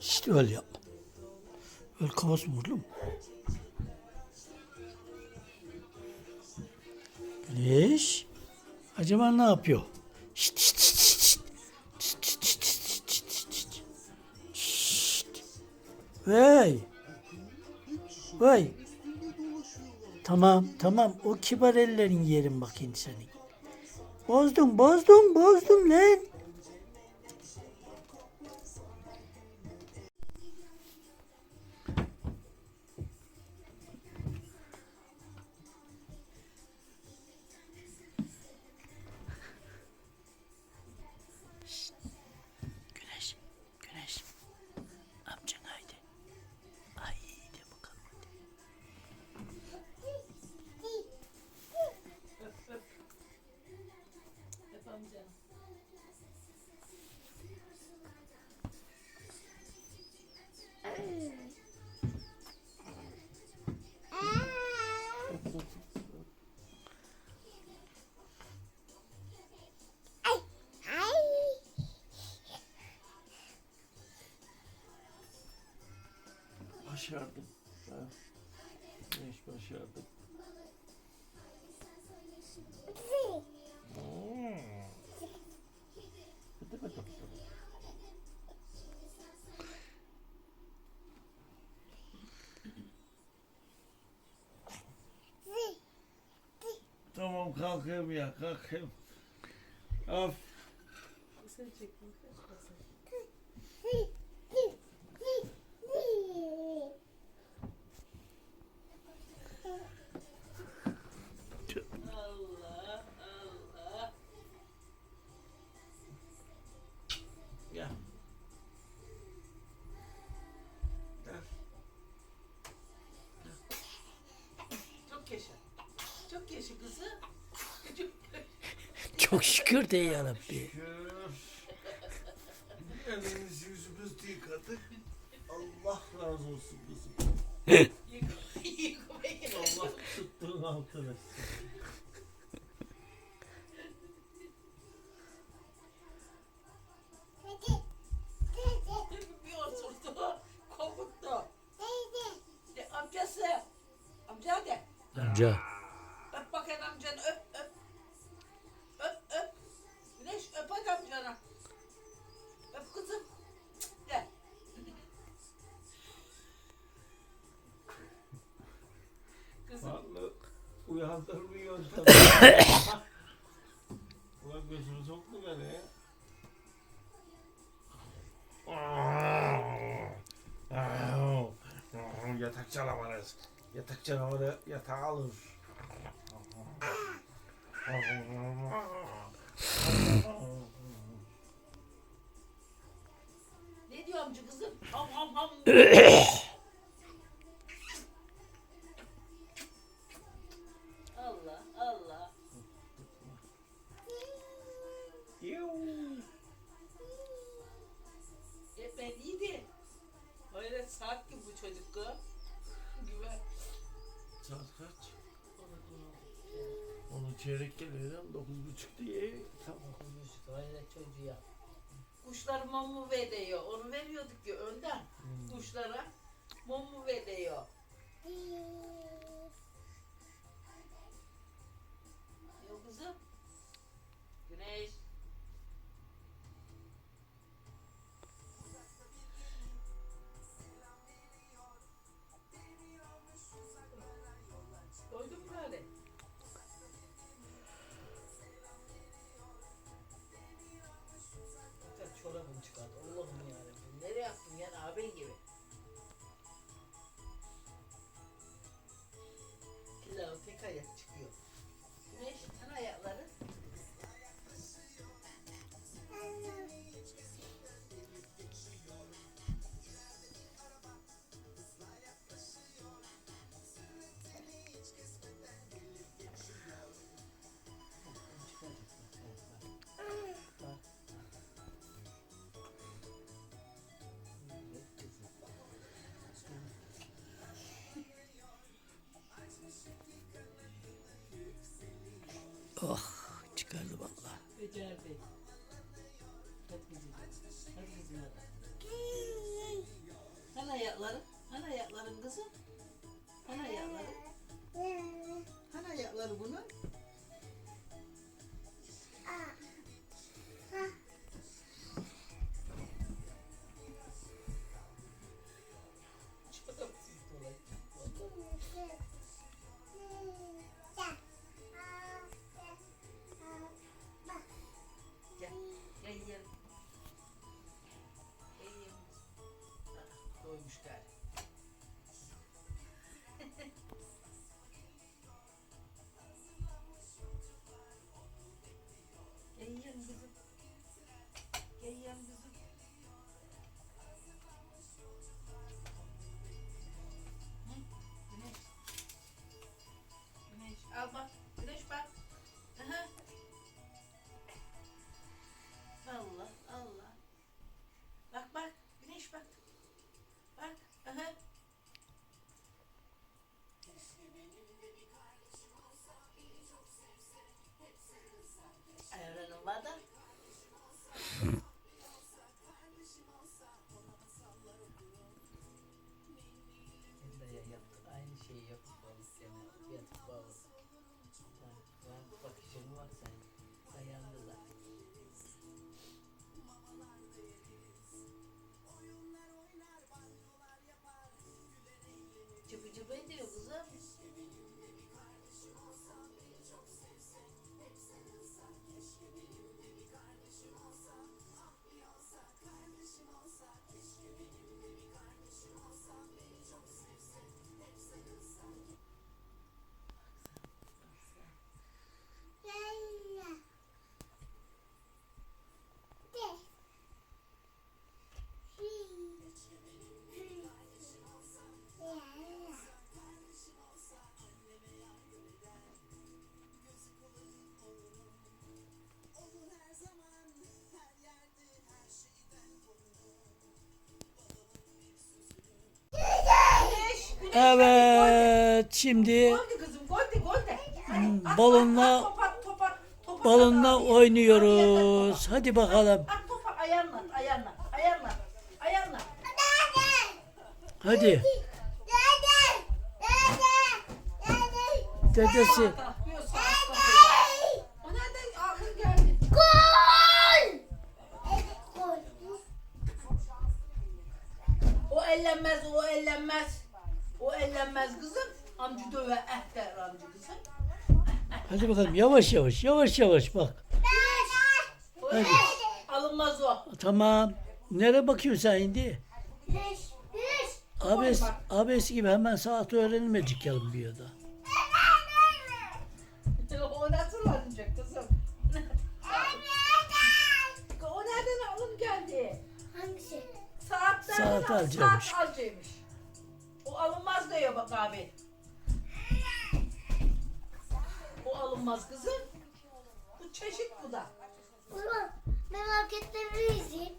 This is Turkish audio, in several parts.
İşte öyle yapma. Öyle kafası vurdu mu? Güneş. Acaba ne yapıyor? Vay. Vay. Tamam tamam o kibar ellerin yerin bakayım senin. Bozdun bozdun bozdun lan. Başardım. Ha. Güneş başardım. Hmm. Bıdı. Tamam kalkayım ya kalkayım. Of. Allah Çok yaşa kızım. Çok şükür de yarabbi. Şükür. Elimizi yüzümüzü yıkadık. Allah razı olsun kızım. Allah tuttuğun altın etsin. Bir oturdu. Amcası. Amca de. Amca. Yatak canavarı. Yatak canavarı yatağı alır. Ne diyor amca kızım? Ham ham ham. Allah Allah. E ben iyiydi. Öyle saat gibi bu çocuk kız. Saat kaç? Onun çeyrek geliyor. Dokuz buçuk diye. Tamam. Öyle çocuğa. Kuşlar mumu veriyor. Onu veriyorduk ya önden. Kuşlara mumu veriyor. Yok kızım. Güneş. Ugh. Şey balık gene yatıp balık. Ben, ben bakışım var sen. Dayandılar. Çıpı çıpı ediyor kızım. Evet şimdi kızım. At, balonla- at, at, balonla oynuyoruz. Hadi bakalım. At topu ayağınla, at, ayağınla, ayağınla, ayağınla. Hadi. Dedesi. Ellenmez kızım. Amcı döve eh der amcı kızım. Hadi bakalım yavaş yavaş yavaş yavaş bak. O Hadi. Alınmaz o. Tamam. Nereye bakıyorsun sen şimdi? Abes, abes gibi hemen saat öğrenilmeyecek yalım bir yada. O nasıl alınacak kızım? o nereden alın geldi? Hangisi? Saatlerden Saat al- alacakmış. Saat alacakmış. Alınmaz diyor bak abi. O alınmaz kızım. Bu çeşit bu da. Ulan memleketleri izleyin.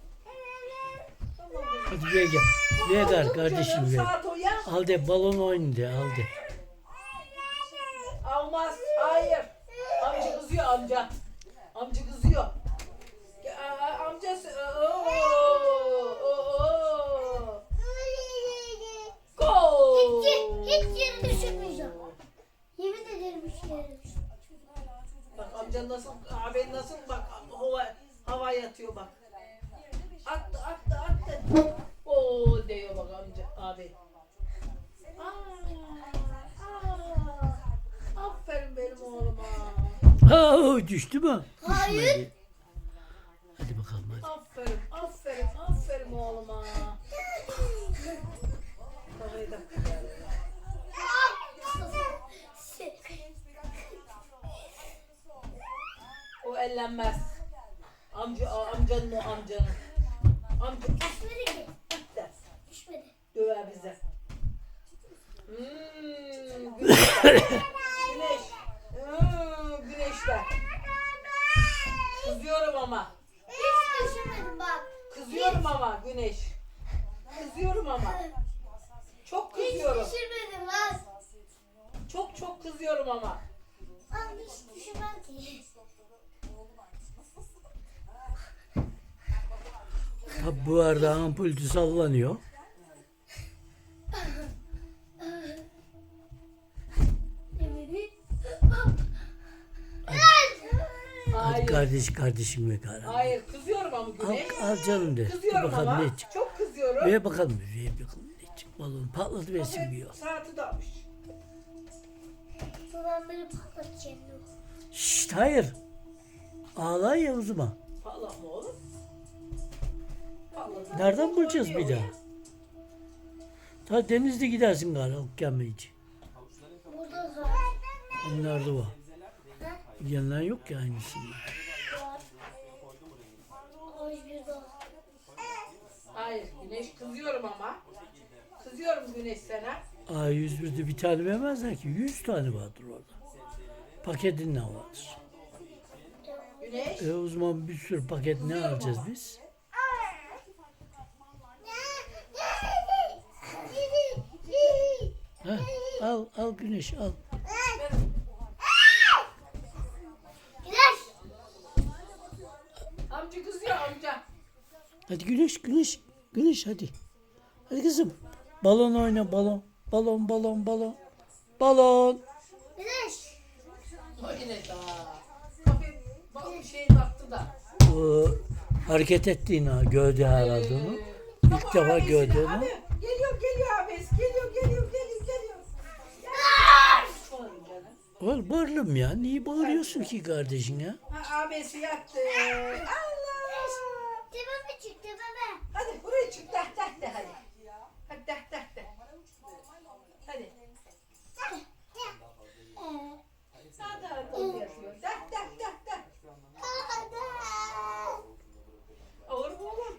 Tamam kızım. Hadi buraya gel. Buraya gel kardeşim gel. Saat o ya. Al de balon oyun de al de. Almaz. Hayır. Amca kızıyor amca. Amca kızıyor. Aa, Amcası. Oo, oo, oo. Gol. Hiç, yere düşürmeyeceğim. Yemin ederim hiç yere düşürmeyeceğim. Bak amca nasıl, abi nasıl bak hava, havaya atıyor bak. Attı attı attı. Oo diyor bak amca abi. Aa, aa, aferin benim oğluma. Ha düştü mü? Hayır. Düşmedi. Ellenmez. Amca, amcanın o amcanın. Amca Düşmedi ki. ah der. Düşmedi. Döver bize. Hmm, güneşler. Güneş. Hmm, güneşler. Kızıyorum ama. Hiç düşürmedim bak. Kızıyorum ama güneş. Kızıyorum ama. Çok Hiç kızıyorum. düşürmedim lan. Çok çok kızıyorum ama. Lan hiç düşürmem ki. Ha, bu arada ampul sallanıyor. Hayır. kardeş kardeşim ve kardeşim. Hayır kızıyorum ama Al, güneş. al canım de. Kızıyorum bakalım ama. ne çık. Çok kızıyorum. Ver bakalım. Ver bakalım ne çık. Balon patladı versin bir yol. Saati dalmış. Babam beni patlatacak. Şşt hayır. Ağla ya o zaman. Patlatma oğlum. Nereden bulacağız bir daha? Ta denizde gidersin galiba okyanmayıcı. Burada var. Onlar da var. Yanlar yok ya daha. Hayır güneş kızıyorum ama. Kızıyorum güneş sana. A101'de bir tane vermezler ki. 100 tane vardır orada. Paketin ne vardır? Güneş. E o zaman bir sürü paket ne alacağız biz? Ha, al al güneş al. Güneş. Amca kızıyor amca. Hadi güneş güneş güneş hadi. Hadi kızım. Balon oyna balon. Balon balon balon. balon. Güneş. O yine daha. Tabii bak bir şey baktı da. O, hareket ettiğini ha, gördü herhalde onu. İlk defa gördü onu. Oğlum bağırırım ya. Niye bağırıyorsun ki kardeşin ya? Ha, abisi yattı. Allah. Tepeme çık tepeme. Hadi buraya çık dah dah de hadi. Hadi dah dah de. Hadi. Daha da arkamda yatıyor. Dah dah dah dah. Olur mu oğlum?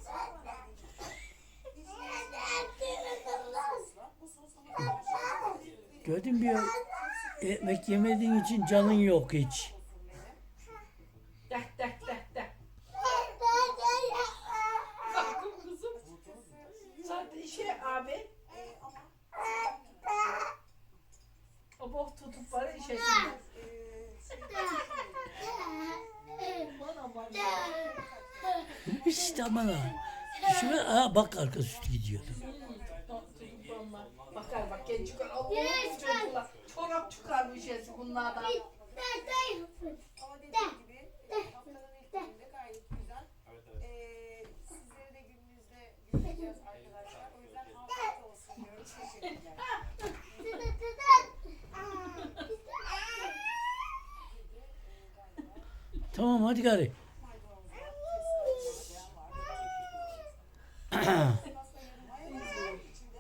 Gördün mü ya? Ekmek yemediğin için canın yok hiç. Dah dah dah dah. Kalkın kızım. Zaten işe abi. O bok tutup var işe şimdi. İşte. Şuna, aa, bak arka üstü gidiyordu. Teşekkürler. Tamam hadi gari.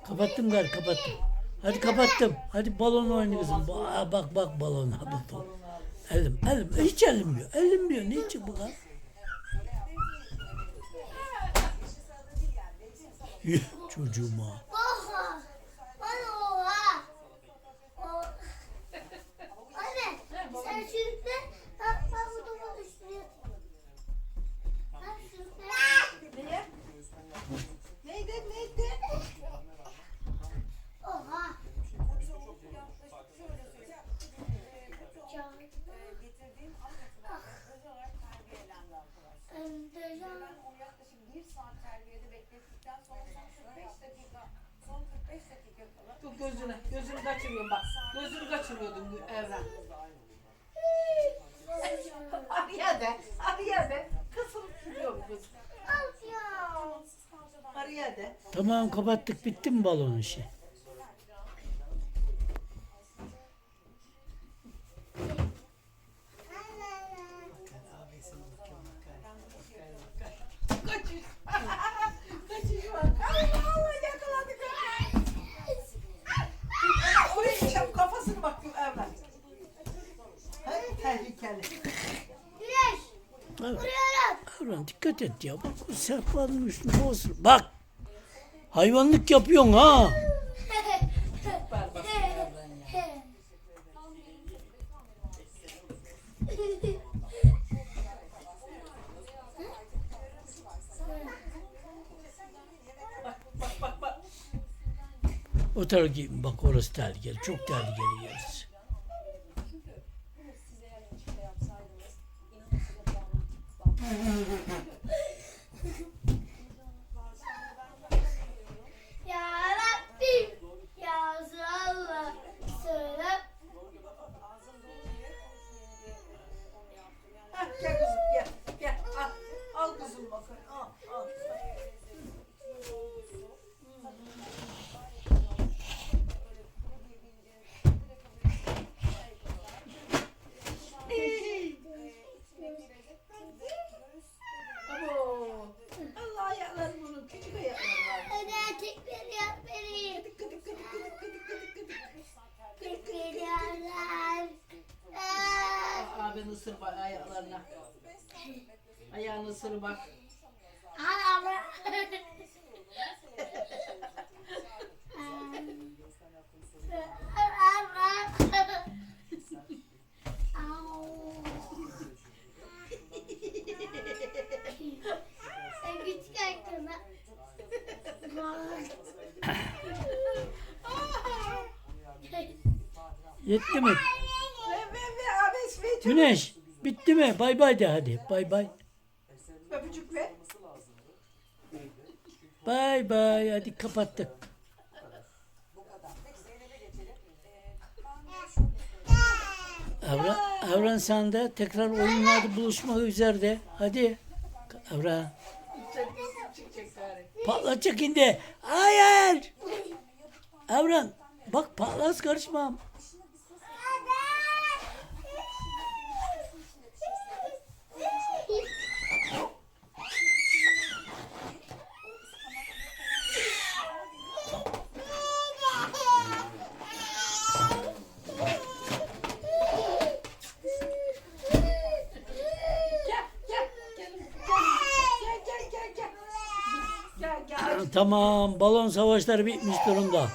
kapattım gari kapattım. Hadi kapattım. Hadi balon oyna kızım. Ba- Bak bak balona. Bak, bak. Elim, elim. Hiç elimmiyor. Elimmiyor. Ne için bu lan? Yuh, Çocuğuma. Gözünü kaçırıyorum bak. Gözünü kaçırıyordun bu Evren. Araya de, araya de. Gidiyor bu kız. Of ya. Araya de. Tamam kapattık. Bitti mi balon işi? Kaçış. Kaçış var. Allah Allah yakaladık. Oraya çap kafasını bak bu Evren. Ha, tehlikeli. Güneş. Evet. Avran dikkat et ya. Bak o sehpanın üstünde olsun. Bak. Hayvanlık yapıyorsun ha. O tarafa git. Bak orası tehlikeli. Çok tehlikeli yerisi. Mm-hmm. Isır bak ayaklarına. Ayağını ısır bak. Hakkında. Yetti mi? Güneş. Bitti mi? Bay bay de hadi. Bay bay. öpücük ver. Bay bay. Hadi kapattık. Evren sen de tekrar oyunlarda buluşmak üzere de. Hadi. Gari. Patlatacak şimdi. Hayır. Evren. Bak patlas karışmam. Gel, gel, gel. Gel, gel, gel, gel. Gel, gel. Tamam balon savaşları bitmiş durumda.